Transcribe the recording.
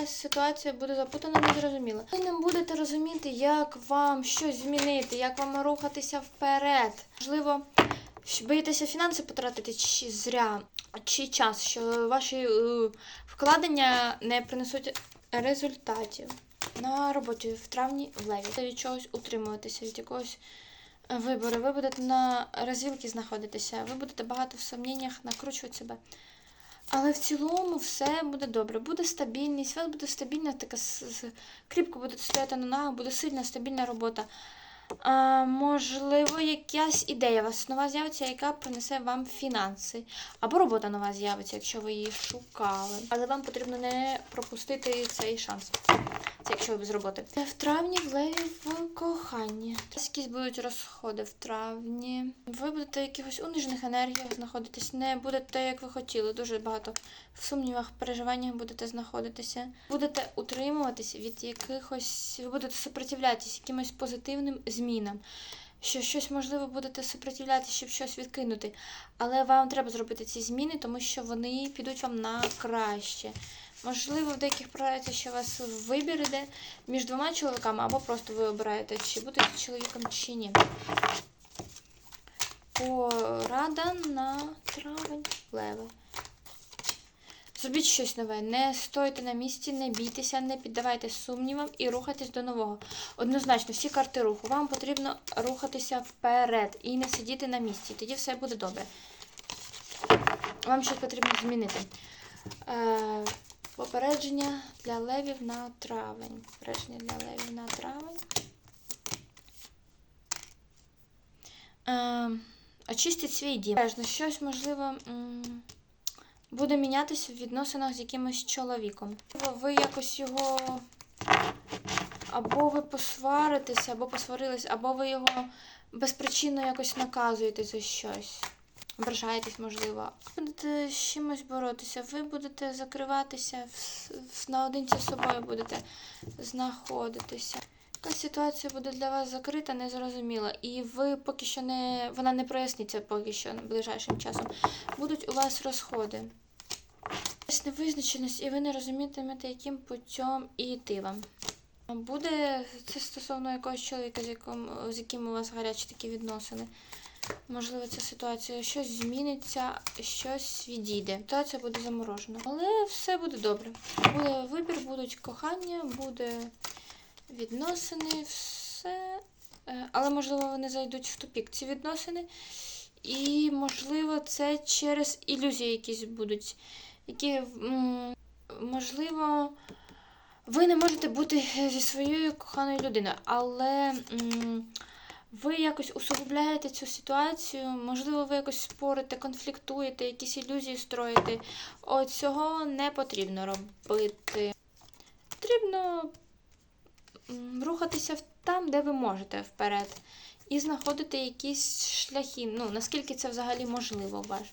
якась ситуація буде запутана, незрозуміла. Ви не будете розуміти, як вам щось змінити, як вам рухатися вперед. Можливо, боїтеся фінанси потратити чи зря, чи час, що ваші е, вкладення не принесуть результатів. На роботі в травні в леві. Від чогось утримуватися, від якогось е, вибору. Ви будете на розвілки знаходитися, ви будете багато в сумніннях накручувати себе. Але в цілому все буде добре. Буде стабільність, у вас буде стабільна така кріпко буде стояти на ногах, буде сильна, стабільна робота. А, можливо, якась ідея у вас нова з'явиться, яка принесе вам фінанси. Або робота нова з'явиться, якщо ви її шукали. Але вам потрібно не пропустити цей шанс. Якщо ви без роботи. В травні в леві в коханні. Якісь будуть розходи в травні. Ви будете якихось унижених енергіях знаходитись, не будете, як ви хотіли, дуже багато в сумнівах, переживаннях будете знаходитися. Будете утримуватись від якихось, ви будете супротивлятися якимось позитивним змінам. Що щось можливо будете супротивлятися, щоб щось відкинути. Але вам треба зробити ці зміни, тому що вони підуть вам на краще. Можливо, в деяких проєктах ще вас вибір іде між двома чоловіками, або просто ви обираєте, чи будете чоловіком, чи ні. Порада на травень леве. Зробіть щось нове. Не стойте на місці, не бійтеся, не піддавайте сумнівам і рухайтесь до нового. Однозначно, всі карти руху. Вам потрібно рухатися вперед і не сидіти на місці. Тоді все буде добре. Вам щось потрібно змінити. Попередження для левів на травень. Попередження для левів на травень. Е, очистіть свій дім. Щось, можливо, буде мінятися в відносинах з якимось чоловіком. Ви якось його. Або ви посваритеся, або посварились, або ви його безпричинно якось наказуєте за щось. Ображаєтесь, можливо. Будете з чимось боротися, ви будете закриватися, наодинці з собою будете знаходитися. Якась ситуація буде для вас закрита, незрозуміла, і ви поки що не. вона не проясниться поки що ближайшим часом. Будуть у вас розходи. Невизначеність, і ви не розумітимете, яким путем йти вам. Буде це стосовно якогось чоловіка, з яким, з яким у вас гарячі такі відносини. Можливо, ця ситуація щось зміниться, щось відійде. Ситуація буде заморожена. Але все буде добре. Буде вибір, будуть кохання, буде відносини, все. Е, Але, можливо, вони зайдуть в тупік ці відносини. І, можливо, це через ілюзії якісь будуть, які, можливо, ви не можете бути зі своєю коханою людиною, але ви якось усугубляєте цю ситуацію, можливо, ви якось спорите, конфліктуєте, якісь ілюзії строїте. От цього не потрібно робити. Потрібно рухатися там, де ви можете вперед, і знаходити якісь шляхи. Ну, наскільки це взагалі можливо ваш.